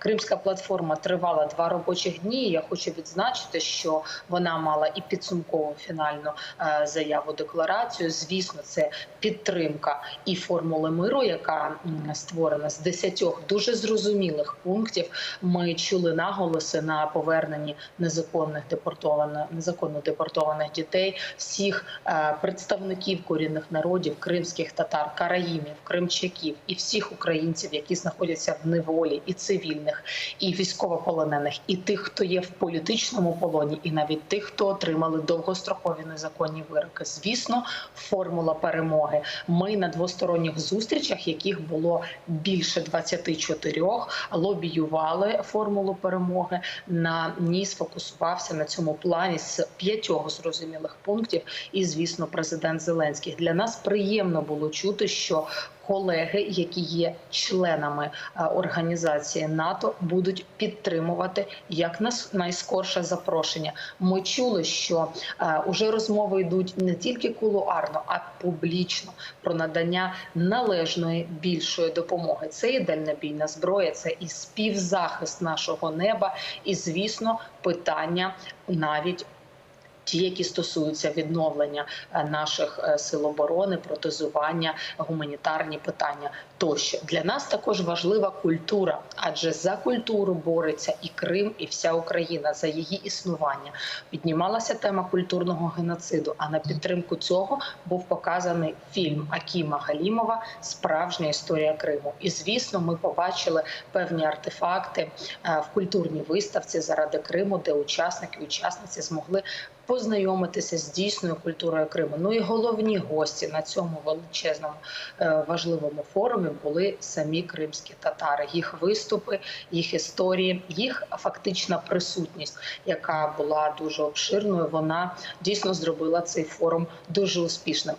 Кримська платформа тривала два робочих дні. Я хочу відзначити, що вона мала і підсумкову фінальну е, заяву декларацію. Звісно, це підтримка і формули миру, яка створена з десятьох дуже зрозумілих пунктів. Ми чули наголоси на поверненні незаконних депортованих незаконно депортованих дітей, всіх е, представників корінних народів, кримських татар, караїмів, кримчаків і всіх українців, які знаходяться в неволі, і цивільних, і військовополонених, і тих, хто є в політичному полоні, і навіть тих, хто отримали довгострокові незаконні вироки. Звісно, формула перемоги. Ми на двосторонніх зустрічах, яких було більше 24, лобіювали формулу перемоги. На ній сфокусувався на цьому плані з п'ятьох зрозумілих пунктів. І звісно, президент Зеленський для нас приємно було чути, що колеги, які є членами е, організації НАТО, будуть підтримувати як найскорше запрошення. Ми чули, що е, уже розмови йдуть не тільки кулуарно, а публічно про надання належної більшої допомоги. Це і дальнобійна зброя, це і співзахист нашого неба, і звісно, питання навіть. Ті, які стосуються відновлення е, наших е, сил оборони, протезування, гуманітарні питання тощо для нас також важлива культура, адже за культуру бореться і Крим, і вся Україна за її існування. Піднімалася тема культурного геноциду. А на підтримку цього був показаний фільм Акіма Галімова Справжня історія Криму. І звісно, ми побачили певні артефакти е, в культурній виставці заради Криму, де учасники і учасниці змогли познайомитися з дійсною культурою Криму. Ну і головні гості на цьому величезному е, важливому форумі були самі кримські татари. Їх виступи, їх історії, їх фактична присутність, яка була дуже обширною. Вона дійсно зробила цей форум дуже успішним.